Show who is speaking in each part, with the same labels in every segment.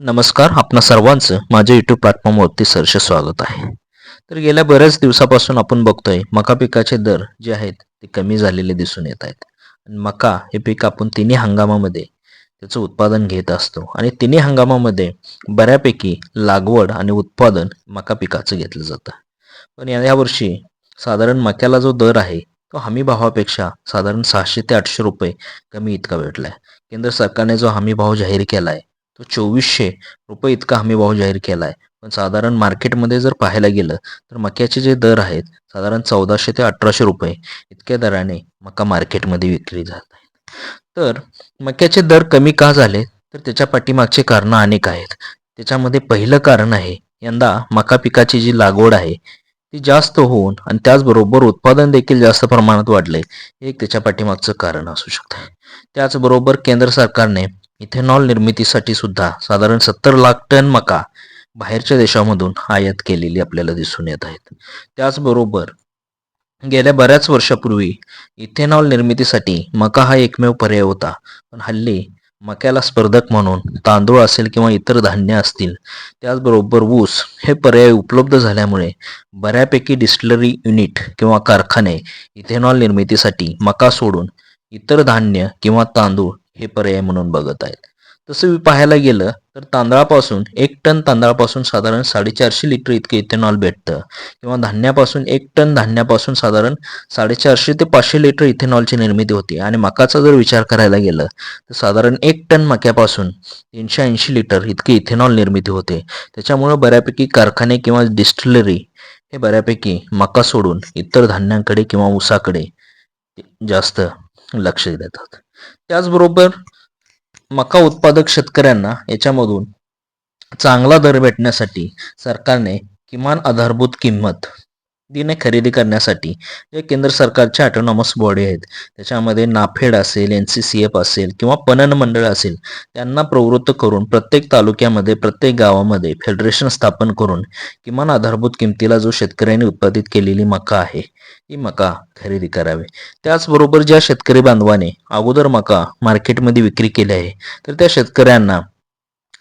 Speaker 1: नमस्कार आपणा सर्वांचं माझ्या यूट्यूब प्लॅटफॉर्मवरती सरसे स्वागत आहे. तर गेल्या बऱ्याच दिवसापासून आपण बघतोय मका पिकाचे दर जे आहेत ते कमी झालेले दिसून येत आहेत. आणि मका हे पीक आपण तिन्ही हंगामामध्ये त्याचं उत्पादन घेत असतो. आणि तिन्ही हंगामामध्ये बऱ्यापैकी लागवड आणि उत्पादन मका पिकाचं घेतलं जातं. पण यावर्षी साधारण मक्याला जो दर आहे तो हमी भावापेक्षा साधारण सहाशे ते आठशे रुपये कमी इतका भेटला आहे केंद्र सरकारने जो हमी भाव जाहीर केला आहे तो चोवीसशे रुपये इतका हमी भाव जाहीर केला आहे पण साधारण मार्केटमध्ये जर पाहायला गेलं तर मक्याचे जे दर आहेत साधारण चौदाशे ते अठराशे रुपये इतक्या दराने मका मार्केटमध्ये विक्री जात आहेत तर मक्याचे दर कमी का झाले? तर त्याच्या पाठीमागचे कारणं अनेक आहेत. त्याच्यामध्ये पहिलं कारण आहे यंदा मका पिकाची जी लागवड आहे ती जास्त होऊन आणि त्याचबरोबर उत्पादन देखील जास्त प्रमाणात वाढले हे एक त्याच्या पाठीमागचं कारण असू शकतं. त्याचबरोबर केंद्र सरकारने इथेनॉल निर्मितीसाठी सुद्धा साधारण सत्तर लाख टन मका बाहेरच्या देशामधून आयात केलेली आपल्याला दिसून येत आहेत. त्याचबरोबर गेल्या बऱ्याच वर्षापूर्वी इथेनॉल निर्मितीसाठी मका हा एकमेव पर्याय होता. पण हल्ली मक्याला स्पर्धक म्हणून तांदूळ असेल किंवा इतर धान्य असतील त्याचबरोबर ऊस हे पर्याय उपलब्ध झाल्यामुळे बऱ्यापैकी डिस्टलरी युनिट किंवा कारखाने इथेनॉल निर्मितीसाठी मका सोडून इतर धान्य किंवा तांदूळ हे पर्याय म्हणून बघत आहेत तसं पाहायला गेलं तर तांदळापासून एक टन तांदळापासून साधारण साडेचारशे लिटर इतकं इथेनॉल भेटतं. किंवा धान्यापासून एक टन धान्यापासून साधारण साडेचारशे ते पाचशे लिटर इथेनॉलची निर्मिती होती. आणि मकाचा जर विचार करायला गेलं तर साधारण एक टन मक्यापासून तीनशे ऐंशी लिटर इतके इथेनॉल निर्मिती होते. त्याच्यामुळं बऱ्यापैकी कारखाने किंवा डिस्टिलरी हे बऱ्यापैकी मका सोडून इतर धान्यांकडे किंवा ऊसाकडे जास्त लक्ष देतात. त्याचबरोबर मका उत्पादक शेतकऱ्यांना याच्यामधून चांगला दर भेटण्यासाठी सरकारने किमान आधारभूत किंमत दिने खरेदी करण्यासाठी जे केंद्र सरकारच्या ऑटोनॉमस बॉडी आहेत त्याच्यामध्ये नाफेड असेल एन सी सी एफ असेल किंवा पणन मंडळ असेल त्यांना प्रवृत्त करून प्रत्येक तालुक्यामध्ये प्रत्येक गावामध्ये फेडरेशन स्थापन करून किमान आधारभूत किमतीला जो शेतकऱ्यांनी उत्पादित केलेली मका आहे ती मका खरेदी करावी. त्याचबरोबर ज्या शेतकरी बांधवाने अगोदर मका मार्केटमध्ये विक्री केली आहे तर त्या शेतकऱ्यांना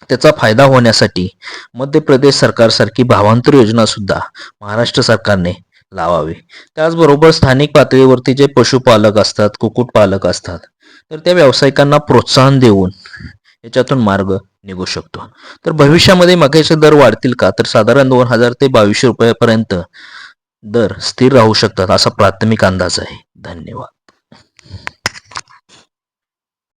Speaker 1: त्याचा फायदा होण्यासाठी मध्य प्रदेश सरकारसारखी भावांतर योजना सुद्धा महाराष्ट्र सरकारने लावावी. त्याचबरोबर स्थानिक पातळीवरती जे पशुपालक असतात कुक्कुटपालक असतात तर त्या व्यावसायिकांना प्रोत्साहन देऊन याच्यातून मार्ग निघू शकतो. तर भविष्यामध्ये मक्याचे दर वाढतील का? तर साधारण दोन हजार ते बावीसशे रुपयापर्यंत दर स्थिर राहू शकतात असा प्राथमिक अंदाज आहे. धन्यवाद.